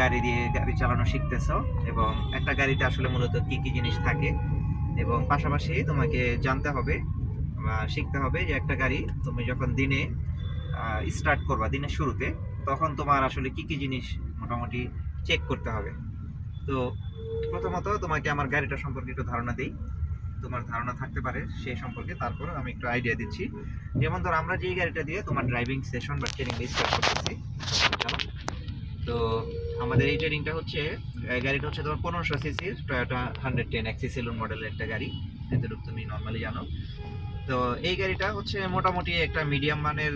গাড়ি দিয়ে গাড়ি চালানো শিখতেছো? এবং একটা গাড়িতে আসলে মূলত কি কি জিনিস থাকে? এবং পাশাপাশি তোমাকে জানতে হবে, বা শিখতে হবে যে একটা গাড়ি তুমি যখন দিনে স্টার্ট করবা দিনের শুরুতে, তখন তোমার আসলে কি কি জিনিস মোটামুটি চেক করতে হবে। তো প্রথমত তোমাকে আমার গাড়িটা সম্পর্কে একটু ধারণা দিই। তোমার ধারণা থাকতে পারে সেই সম্পর্কে, তারপর আমি একটু আইডিয়া দিচ্ছি। যেমন ধর আমরা যেই গাড়িটা দিয়ে তোমার ড্রাইভিং সেশন বা ট্রেনিং স্টার্ট করতেছি, তো আমাদের এই ট্রেনিংটা হচ্ছে গাড়িটা হচ্ছে তোমার পনেরোশো সিসির টয়োটা হান্ড্রেড টেন এক্সি সেলুন মডেলের একটা গাড়ি, এতটুকু তুমি নর্মালি জানো। তো এই গাড়িটা হচ্ছে মোটামুটি একটা মিডিয়াম মানের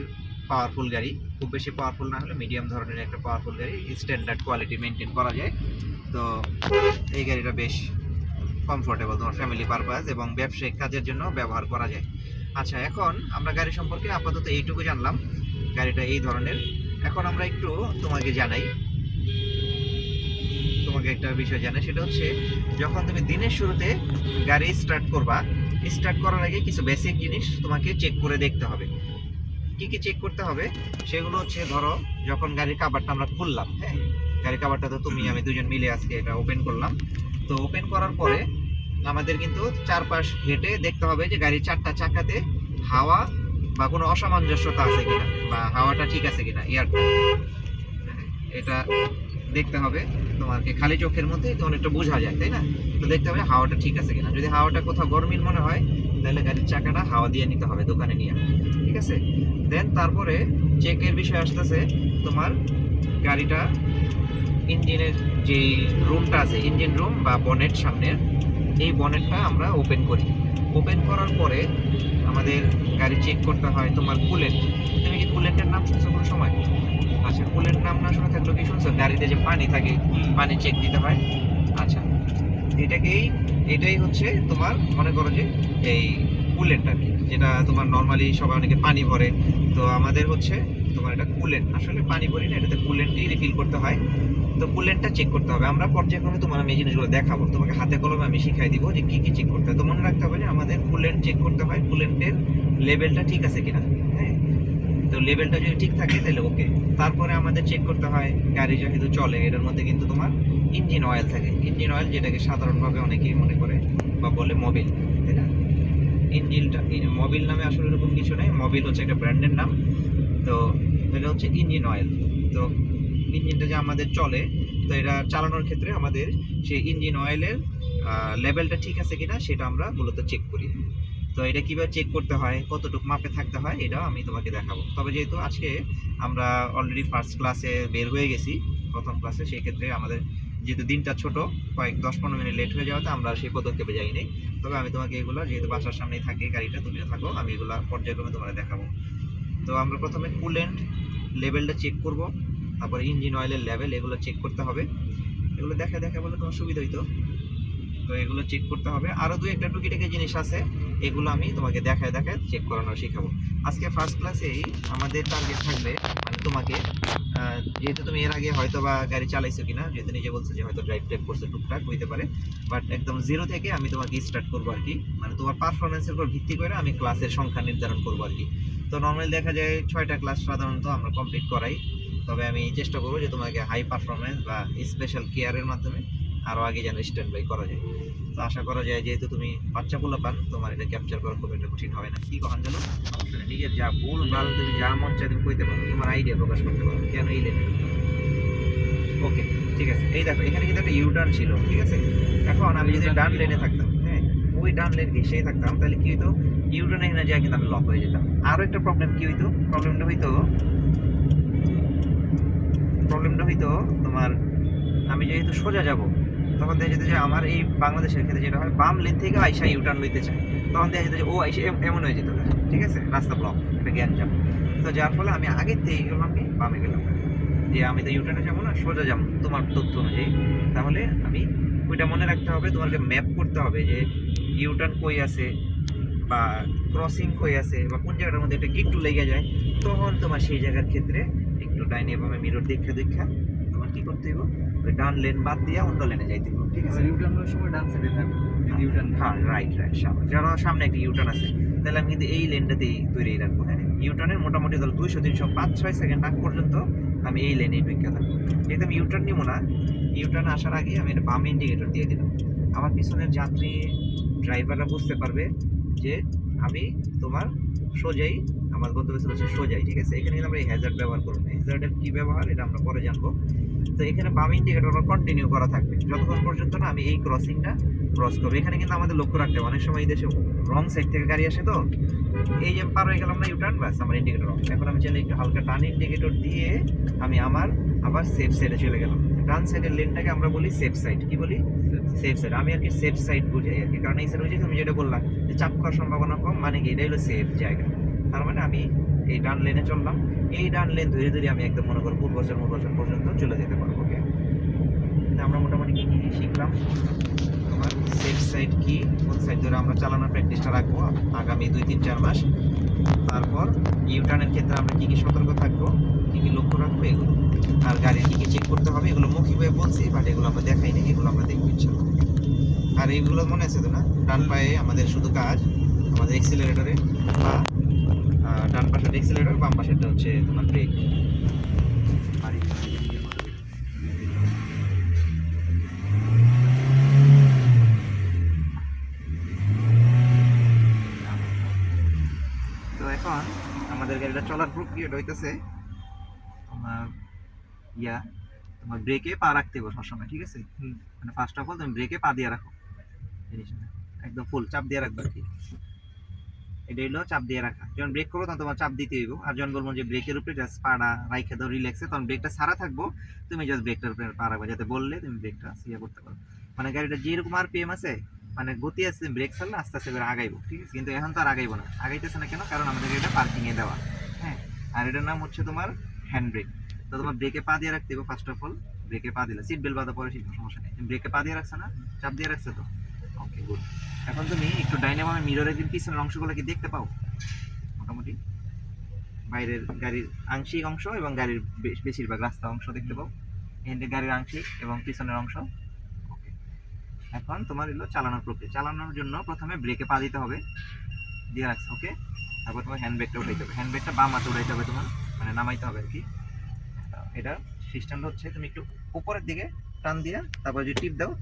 পাওয়ারফুল গাড়ি। খুব বেশি পাওয়ারফুল না হলে মিডিয়াম ধরনের একটা পাওয়ারফুল গাড়ি স্ট্যান্ডার্ড কোয়ালিটি মেনটেন করা যায়। তো এই গাড়িটা বেশ কমফোর্টেবল তোমার ফ্যামিলি পারপাস এবং ব্যবসায়িক কাজের জন্য ব্যবহার করা যায়। আচ্ছা এখন আমরা গাড়ি সম্পর্কে আপাতত এইটুকু জানলাম। গাড়িটা এই ধরনের। এখন আমরা একটু তোমাকে জানাই তোমাকে একটা বিষয় জানাই সেটা হচ্ছে যখন তুমি দিনের শুরুতে গাড়ি স্টার্ট করবা স্টার্ট করার আগে কিছু বেসিক জিনিস তোমাকে চেক করে দেখতে হবে। কি কি চেক করতে হবে? সেগুলো হচ্ছে ধরো যখন গাড়ির কাবারটা আমরা খুললাম হ্যাঁ? গাড়ির কাভারটা তো তুমি আমি দুজন মিলে আজকে এটা ওপেন করলাম। তো ওপেন করার পরে আমাদের কিন্তু চারপাশ হেঁটে দেখতে হবে যে গাড়ির চারটা চাকাতে হাওয়া বা কোনো অসামঞ্জস্যতা আছে কিনা বা হাওয়াটা ঠিক আছে কিনা এয়ারটা এটা দেখতে হবে। তোমাকে খালি চোখের মধ্যে অনেকটা বোঝা যায়, তাই না? তো দেখতে হবে হাওয়াটা ঠিক আছে কিনা। যদি হাওয়াটা কোথাও গরমিল মনে হয়, তাহলে গাড়ির চাকাটা হাওয়া দিয়ে নিতে হবে দোকানে নিয়ে। ঠিক আছে? দেন তারপরে চেকের বিষয় আসতেছে, তোমার গাড়িটা ইঞ্জিনের যে রুমটা আছে, ইঞ্জিন রুম বা বনেট সামনের, এই বনেটটা আমরা ওপেন করি। ওপেন করার পরে আমাদের গাড়ি চেক করতে হয় তোমার কুলেন্ট তুমি কি কুলেন্টের নাম শুনছো কোনো সময়? আচ্ছা কুলেন্ট নাম না শুনে থাকলে কি শুনছো? গাড়িতে যে পানি থাকে পানি চেক দিতে হয়? আচ্ছা এটাকেই এটাই হচ্ছে তোমার মনে করো যে এই কুলেন্ট আর কি যেটা তোমার নর্মালি সবাই অনেকে পানি ভরে। তো আমাদের হচ্ছে তোমার এটা কুলেন্ট আসলে পানি ভরি না এটাতে কুলেন্টই রিফিল করতে হয়। তো কুলেন্টটা চেক করতে হবে। আমরা পর্যায়ক্রমে তোমার আমি এই জিনিসগুলো দেখাবো। তোমাকে হাতে কলমে আমি শিখাই দিব যে কি কি চেক করতে হয়। তো মনে রাখতে হবে যে আমাদের কুলেন্ট চেক করতে হয় কুলেন্টের লেভেলটা ঠিক আছে কিনা। তো লেভেলটা যদি ঠিক থাকে তাহলে ওকে তারপরে আমাদের চেক করতে হয়, গাড়ি যেহেতু চলে, এটার মধ্যে কিন্তু তোমার ইঞ্জিন অয়েল থাকে। ইঞ্জিন অয়েল যেটাকে সাধারণভাবে অনেকেই মনে করে বা বলে মোবিল তাই না? ইঞ্জিনটা মোবিল নামে আসলে এরকম কিছু নেই। মোবিল হচ্ছে একটা ব্র্যান্ডের নাম। তো এটা হচ্ছে ইঞ্জিন অয়েল তো ইঞ্জিনটা যে আমাদের চলে, তো এটা চালানোর ক্ষেত্রে আমাদের সেই ইঞ্জিন অয়েলের লেভেলটা ঠিক আছে কিনা সেটা আমরা মূলত চেক করি। তো এটা কীভাবে চেক করতে হয়, কতটুকু মাপে থাকতে হয়, এটাও আমি তোমাকে দেখাবো। তবে যেহেতু আজকে আমরা অলরেডি ফার্স্ট ক্লাসে বের হয়ে গেছি, প্রথম ক্লাসে সেই ক্ষেত্রে আমাদের যেহেতু দিনটা ছোট, কয়েক দশ পনেরো মিনিট লেট হয়ে যাওয়াতে আমরা সেই পদক্ষেপে যাইনি। তবে আমি তোমাকে এগুলো, যেহেতু বাসার সামনেই থাকে, গাড়িটা তুমিও থাকো, আমি এগুলো পর্যায়ক্রমে তোমাকে দেখাবো। তো আমরা প্রথমে কুলেন্ট লেভেলটা চেক করব, তারপরে ইঞ্জিন অয়েলের লেভেল এগুলো চেক করতে হবে। এগুলো দেখা দেখা বলে তোমার সুবিধা হইতো তো এগুলো চেক করতে হবে। আরও দু একটা টুকিটাকি জিনিস আছে এগুলো আমি তোমাকে দেখায় দেখায় চেক করানো শেখাবো। আজকে ফার্স্ট ক্লাসেই আমাদের টার্গেট থাকবে মানে তোমাকে যেহেতু তুমি এর আগে হয়তো বা গাড়ি চালাইছো কিনা, যেহেতু নিজে বলছো যে হয়তো ড্রাইভ টাইপ করছ টুকটাক, হইতে পারে। বাট একদম জিরো থেকে আমি তোমাকে স্টার্ট করব আর কি। মানে তোমার পারফরমেন্সের উপর ভিত্তি করে আমি ক্লাসের সংখ্যা নির্ধারণ করব আর কি। তো নর্মালি দেখা যায় ছয়টা ক্লাস সাধারণত আমরা কমপ্লিট করাই। তবে আমি চেষ্টা করব যে তোমাকে হাই পারফরমেন্স বা স্পেশাল কেয়ারের মাধ্যমে আরও আগে যেন স্ট্যান্ড বাই করা যায়। তো আশা করা যায় যেহেতু তুমি বাচ্চা পোলা পান তোমার এটা ক্যাপচার করা খুব একটা কঠিন হবে না। কি কখন জানো? নিজের যা ভুল ভালো তুমি যা মন চায় তুমি কইতে পারো তোমার আইডিয়া প্রকাশ করতে পারো। কেন এই লেনে ওকে ঠিক আছে। এই দেখো এখানে কিন্তু একটা ইউটার্ন ছিল ঠিক আছে? এখন আমি যদি ডান লেনে থাকতাম হ্যাঁ ওই ডান লেন ঘেসেই থাকতাম তাহলে কি হইতো? ইউটার্ন এখানে যায় কিন্তু আমি লক হয়ে যেতাম। আরও একটা প্রবলেম কি হইতো? প্রবলেমটা হইতো প্রবলেমটা হইতো তোমার আমি যেহেতু সোজা যাব তখন দেখা যেত যে আমার এই বাংলাদেশের ক্ষেত্রে যেটা হয়, বাম লেন থেকে আইসা ইউটার্ন লইতে চায়। তখন দেখা যেত যে ও আইসা এমন হয়ে যেত। ঠিক আছে? রাস্তা ব্লক একটা জ্ঞান যাব তো যার ফলে আমি আগের থেকে গেলাম কি, বামে গেলাম। যে আমি তো ইউটার্নে যাব না, সোজা যাব। তোমার তথ্য অনুযায়ী। তাহলে আমি ওইটা মনে রাখতে হবে, তোমাকে ম্যাপ করতে হবে যে ইউটার্ন কই আছে বা ক্রসিং কই আছে বা কোন জায়গাটার মধ্যে একটা গিট্টু লেগে যায়। তখন তোমার সেই জায়গার ক্ষেত্রে একটু ডাইনে বামে মিরর দেখা দেখা তোমার কী করতে হইব? ওই ডান লেন বাদ দিয়া অন্য লেনে যাইতে হইব ঠিক আছে? ইউটার্নের সময় ডান সাইডে থাকবে ইউটার্ন হ্যাঁ রাইট রাইট সামনে। যেন সামনে একটা ইউটার্ন আছে তাহলে আমি কিন্তু এই লেনটাতেই তৈরি রাখব হ্যাঁ। ইউটার্নের মোটামুটি ধরো দুইশো তিনশো পাঁচ ছয় সেকেন্ড আগ পর্যন্ত আমি এই লেনে ঢুকে গেলাম যেহেতু আমি ইউটার্ন নিব না ইউটার্ন আসার আগে আমি এটা বাম ইন্ডিকেটর দিয়ে দিলাম। আমার পিছনের যাত্রী ড্রাইভাররা বুঝতে পারবে যে আমি তোমার সোজাই আমার গন্তব্য হচ্ছে সোজাই ঠিক আছে? এখানে কিন্তু আমরা এই হ্যাজার্ড ব্যবহার করব হ্যাজার্ডের কি ব্যবহার এটা আমরা পরে জানব। তো এখানে বাম ইন্ডিকেটর কন্টিনিউ করা থাকবে। যতক্ষণ পর্যন্ত না আমি এই ক্রসিংটা ক্রস করব। এখানে কিন্তু আমাদের লক্ষ্য রাখতে হবে। অনেক সময় এই দেশে রং সাইড থেকে গাড়ি আসে তো। এই যে পার হয়ে গেলাম না ইউটার্ন বাস আমার ইন্ডিকেটর এখন আমি চাইলে একটু হালকা টান ইন্ডিকেটর দিয়ে আমি আমার, আবার সেফ সাইডে চলে গেলাম। ডান সাইডের লেনটাকে আমরা বলি সেফ সাইড কি বলি? সেফ সাইড আমি আর কি সেফ সাইড বুঝাই আর কি কারণ এই সাইড বুঝি তুমি যেটা বললাম যে চাপ খাওয়ার সম্ভাবনা কম মানে কি? এটা হলো সেফ জায়গা। তার মানে আমি এই ডান লেনে চললাম। এই ডান লেন ধীরে ধীরে আমি একদম মনে করো পূর্বচন পূর্বচন পর্যন্ত চলে যেতে পারব ওকে আমরা মোটামুটি কি কি শিখলাম? তোমার সেফ সাইড কি? কোন সাইড ধরে আমরা চালানোর প্র্যাকটিসটা রাখব আগামী দুই, তিন, চার মাস? তারপর ইউটার্নের ক্ষেত্রে আমরা কী কী সতর্ক থাকব? কী কী লক্ষ্য রাখব? এগুলো। আর গাড়ির কি কি চেক করতে হবে? এগুলো মৌখিকভাবে বলছি বাট এগুলো আমরা দেখাই দেখাইনি এগুলো আমরা দেখব ইনশাল্লাহ। আর এইগুলো মনে আছে তো না? ডান পায়ে আমাদের শুধু কাজ, আমাদের এক্সিলারেটরে বা আহ, ডান পাশের এক্সিলারেটর বাম পাশেরটা হচ্ছে তোমার ব্রেক আর। তো এখন আমাদের গাড়িটা চলার প্রক্রিয়াটা হইতেছে তোমার ইয়া তোমার ব্রেকে পা রাখতে হবে সবসময় ঠিক আছে? মানে ফার্স্ট অফ অল তুমি ব্রেকে পা দিয়ে রাখো। একদম ফুল চাপ দিয়ে রাখবে আর কি। এটা হলো চাপ দিয়ে রাখা। যখন ব্রেক করব তখন তোমার চাপ দিতে হইব। আর যখন বলব যে ব্রেকের উপরে জাস্ট পাড়া রাইখে দাও রিল্যাক্সে তখন ব্রেকটা সারা থাকব। তুমি জাস্ট ব্রেকটার উপরে পা রাখবে, যাতে বললে তুমি ব্রেকটা ইয়ে করতে পারো। মানে গাড়িটা যেরকম আর পিএম আছে মানে গতি আছে, তুমি ব্রেক ছাড়লে আস্তে আস্তে করে আগাইবো, ঠিক আছে? কিন্তু এখন তো আর আগাইবো না। আগাইতেছে না কেন? কারণ আমাদের এটা পার্কিং এ দেওয়া। হ্যাঁ? আর এটার নাম হচ্ছে তোমার হ্যান্ড ব্রেক তো তোমার ব্রেকে পা দিয়ে রাখতে হবে ফার্স্ট অফ অল ব্রেকে পা দিলে। সিট বেল্ট বাঁধা পরে শিখব সমস্যা নেই। ব্রেকে পা দিয়ে রাখছো না? চাপ দিয়ে রাখছো তো? ওকে গুড এখন তুমি একটু ডাইনামো মিররের পিছনের অংশগুলো কি দেখতে পাও? মোটামুটি। বাইরের গাড়ির আংশিক অংশ এবং গাড়ির বেশ- বেশিরভাগ রাস্তা অংশ দেখতে পাও। এখানে গাড়ির আংশিক এবং পিছনের অংশ। ওকে এখন তোমার এলো চালানোর প্রক্রিয়া। চালানোর জন্য প্রথমে ব্রেকে পা দিতে হবে। দিয়ে রাখছো ওকে তারপর তোমার হ্যান্ড ব্রেকটা উঠাইতে হবে। হ্যান্ড ব্রেকটা বাম হাতে উঠাইতে হবে তোমার। মানে নামাইতে হবে আর কি। এটা সিস্টেমটা হচ্ছে, তুমি একটু উপরের দিকে টান দিয়ে তারপর যদি টিপ দাও,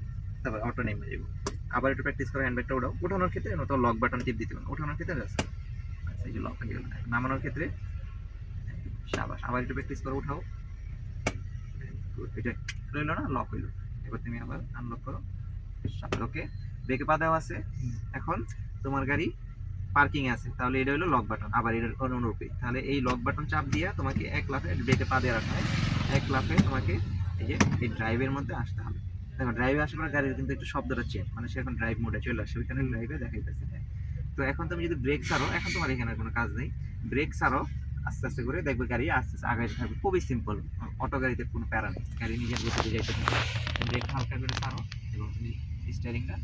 তারপর অটো নেমে যাব আবার একটু প্র্যাকটিস করো হ্যান্ড ব্রেকটা উঠাও। উঠানোর ক্ষেত্রে তো লক বাটন টিপ দিতে হবে উঠানোর ক্ষেত্রে আচ্ছা এই যে লক নামানোর ক্ষেত্রে সাবাস। আবার একটু প্র্যাকটিস করো, উঠাও। এটা রইল না লক হইল। এবার তুমি আবার আনলক করো। ওকে ব্রেকে পা দেওয়া আছে। এখন তোমার গাড়ি পার্কিং আছে। তাহলে এটা হলো লক বাটন আবার এটার অনুরূপে। তাহলে এই লক বাটন চাপ দিয়া তোমাকে এক লাফে ব্রেকে পা দিয়ে রাখা হয়। এক লাফে তোমাকে এই যে, এই ড্রাইভের মধ্যে আসতে হবে। দেখো ড্রাইভে আসার পর গাড়ির কিন্তু একটু শব্দটা চেঞ্জ মানে সে এখন ড্রাইভ মোডে চলে আসে ওইখানে ড্রাইভে দেখাইতেছে। তো এখন তুমি যদি ব্রেক ছাড়ো এখন তোমার এখানে কোনো কাজ নেই। ব্রেক ছাড়ো আস্তে আস্তে করে দেখবে গাড়ি আস্তে আস্তে আগাইতে থাকবে। খুবই সিম্পল অটো গাড়িতে কোনো প্যারা নেই। গাড়ি নিজের গতিতে যাইতে থাকবে। ব্রেক হালকা করে ছাড়ো এবং তুমি স্টিয়ারিংটা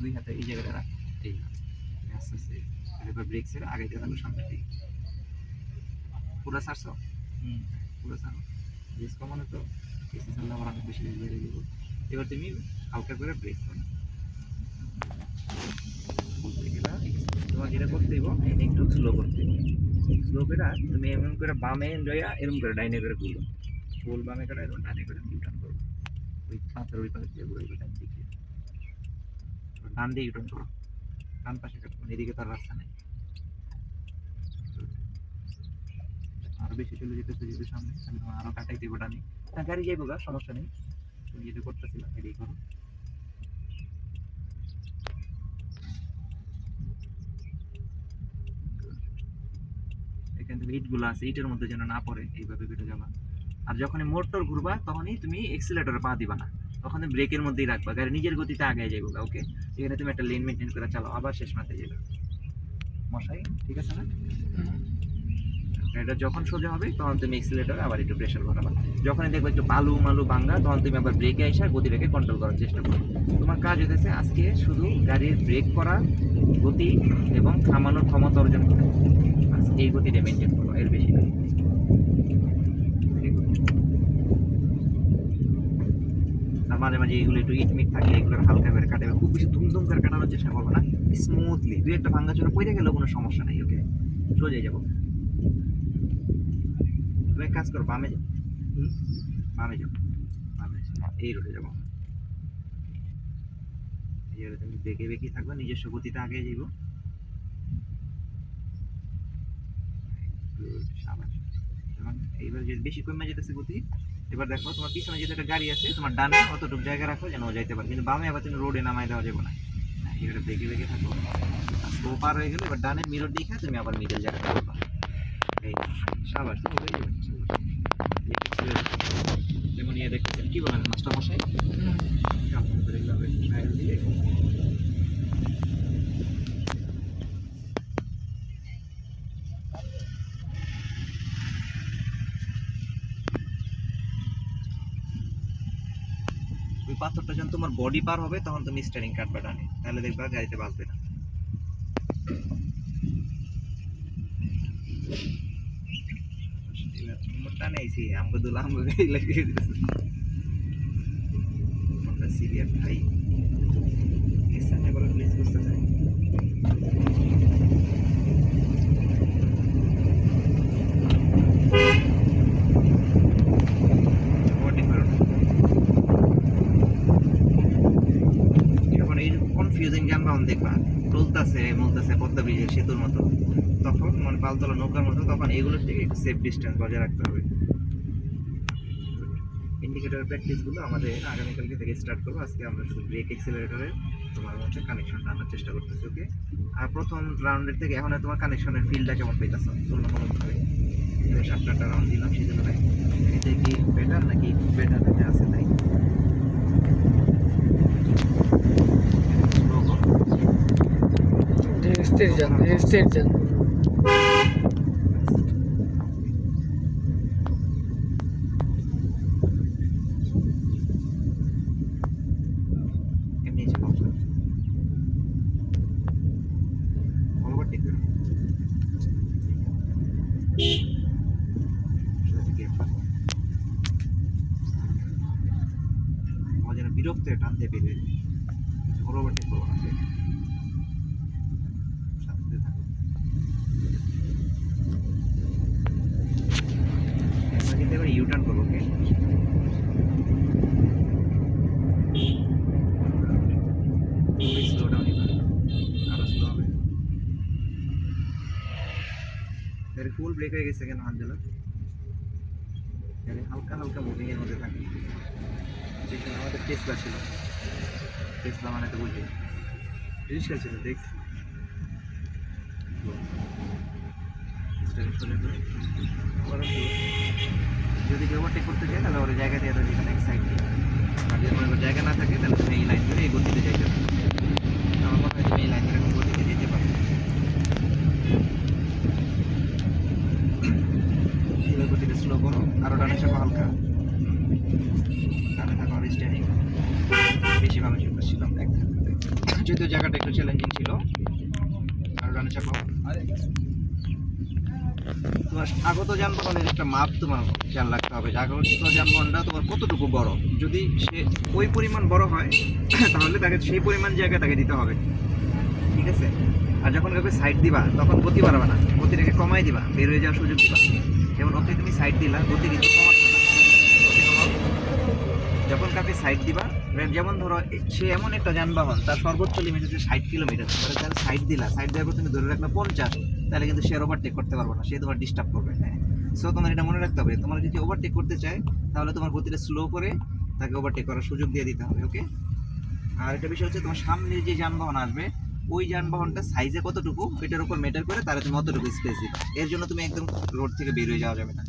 দুই হাতে এই জায়গাটা রাখো এই আস্তে আস্তে এবার ব্রেক ছেড়ে আগাইতে থাকবে সামনের দিকে। পুরো ছাড়ছো? পুরো ছাড়ো। রেস কমানো তো বেশি ছাড়লে আবার অনেক বেশি বেড়ে যাব। এবার তুমি হালকা করে ব্রেক করো। তোমাকে যেটা করতে দিব একটু স্লো করতে। দিব স্লো করে তুমি এমন করে বামে লইয়া এরকম করে ডাইনে করে গুলো ফুল বামে করে এরকম ডাইনে করে ইউটার্ন করব ওই পাথর ওই পাশে ঘুরে ডান দিকে। ডান দিয়ে ইউটার্ন করো। ডান পাশে কাটবো এদিকে তার রাস্তা নেই। আরও বেশি চলে যেতেছে যেতে সামনে তাহলে তোমার আরও কাটাই দেবো ডানে। গাড়ি যাইবো গা, সমস্যা নেই। যেটা করতেছিলাম এটাই করো এখান থেকে ইটগুলো আছে, ইটের মধ্যে যেন না পড়ে, এইভাবে কেটে যাবা। আর যখনই মোটর ঘুরবা, তখনই তুমি এক্সিলেটরে পা দিবা না। তখন তুমি ব্রেকের মধ্যেই রাখবা, গাড়ি নিজের গতিতে আগে যাইবো ওকে এখানে তুমি একটা লেন মেনটেন করে চালাও, আবার শেষ মাঠে যাবে মশাই, ঠিক আছে না? এটা যখন সোজা হবে, তখন তুমি এক্সিলেটর আবার একটু প্রেশার ঘটাবা যখনই দেখবে একটু বালু মালু ভাঙ্গা, তখন তুমি আবার ব্রেকে এসে গতিটাকে কন্ট্রোল করার চেষ্টা করো তোমার কাজ হতেছে আজকে শুধু গাড়ির ব্রেক করা, গতি এবং থামানোর ক্ষমতা অর্জন করা। এই গতিটা মেনটেন করো, এর বেশি না। আর মাঝে মাঝে এগুলো একটু ইটমিট থাকলে এগুলো হালকা করে কাটাবে। খুব বেশি ধুমধুম করে কাটানোর চেষ্টা করব না। স্মুথলি দুই একটা ভাঙ্গা চোরা পড়ে গেলেও কোনো সমস্যা নেই ওকে সোজা যাব। তুমি এক কাজ করো বামে যাও। বামে যাও বামে এই রোডে যাব। এই রোডে তুমি বেঁকে বেঁকে থাকবে নিজস্ব গতিতে আগে যাইব এইবার যে বেশি কমে যেতেছে গতি এবার দেখো তোমার পিছনে যেটা একটা গাড়ি আছে তোমার ডানে অতটুকু জায়গা রাখো যেন ও যাইতে পারে। কিন্তু বামে আবার তুমি রোডে নামাই দেওয়া যাবে না। হ্যাঁ, এবারে বেঁকে বেঁকে থাকো। ও পার হয়ে গেলে এবার ডানের মিরর দেখে তুমি আবার মিডল জায়গাটা করবা এই। যেমন ইয়ে কি বলেন ওই পাথরটা যখন তোমার বডি পার হবে, তখন তুমি স্টারিং কাটবে ডানে তাহলে দেখবা গাড়িতে বাঁচবে না। আইছি আমগো লাগিয়ে দেখবা টলতাছে মলতাছে, পদ্মা ব্রিজের সেতুর মতো। তখন মানে পালতলা নৌকার মতো, তখন এগুলোর থেকে একটু সেফ ডিস্টেন্স বজায় রাখতে হবে। প্র্যাকটিসগুলো আমাদের আগামীকালকে থেকে স্টার্ট করব। আজকে আমরা শুধু ব্রেক এক্সেলারেটরে তোমার হচ্ছে কানেকশনটা আনার চেষ্টা করতেছি ওকে আর প্রথম রাউন্ডের থেকে এখন তোমার কানেকশনের ফিলটা কেমন পেতেছো তুলনামূলকভাবে। সাতটা রাউন্ড দিলাম সেই জন্য এটা কি বেটার নাকি বেটার আছে তাই। স্থির যান স্থির যান এমনি চালাও ওভারটেক করো সোজা থেকে একবার। ও যেন যায় ওর ওভারটেক করব না কিন্তু এবার করব ফুল ব্রেক হয়ে গেছে কেন গাড়ি হালকা হালকা মুভিং এর মধ্যে থাকে। আমাদের টেসলা ছিল। টেসলা মানে তো বুঝলি রিক্সা ছিল দেখছি। একটু যদি কেউ ওভারটেক করতে চায়, তাহলে ওর জায়গা দিয়ে দেয় যেখানে সাইড দিয়ে। আর যদি মনে জায়গা না থাকে, তাহলে এই লাইন ধরে এই গতিতে যাইতে আমার মনে হয় তুমি এই লাইন ধরে এখন গতিতে যেতে পারো। এবার গতিটা স্লো করো। আরও ডানে চাপো হালকা। ডানে থাকো আর স্ট্যান্ডিং বেশি ভালো চলতেছিলাম এক যদিও জায়গাটা একটু চ্যালেঞ্জিং ছিল। আর ডানে চাপো তোমার আগত যানবাহনের একটা মাপ তোমার খেয়াল রাখতে হবে। যে আগত যানবাহনটা তোমার কতটুকু বড়? যদি সে ওই পরিমাণ বড় হয়, তাহলে তাকে সেই পরিমাণ জায়গা তাকে দিতে হবে। ঠিক আছে? আর যখন কাউকে সাইড দিবা, তখন গতি বাড়াবে না। গতিটাকে কমাই দিবা, বের হয়ে যাওয়ার সুযোগ দিবা। যেমন, ওকে, তুমি সাইড দিলা, গতি কিন্তু কমাচ্ছ না। যখন কাউকে সাইড দিবা যেমন ধরো, সে এমন একটা যানবাহন, তার সর্বোচ্চ লিমিট হচ্ছে ষাট কিলোমিটার তাহলে তার সাইড দিলা সাইড দেওয়ার তুমি ধরে রাখলে পঞ্চাশ, তাহলে কিন্তু সে ওভারটেক করতে পারবে না, সে তোমার ডিস্টার্ব করবে। হ্যাঁ। সো তোমার এটা মনে রাখতে হবে, তোমার যদি ওভারটেক করতে চায়, তাহলে তোমার গতিটা স্লো করে তাকে ওভারটেক করার সুযোগ দিয়ে দিতে হবে ওকে আর একটা বিষয় হচ্ছে, তোমার সামনে যে যানবাহন আসবে, ওই যানবাহনটা সাইজে কতটুকু এটার উপর মেটার করে তাহলে তুমি অতটুকু স্পেস দিবা। এর জন্য তুমি একদম রোড থেকে বের হয়ে যাওয়া যাবে না।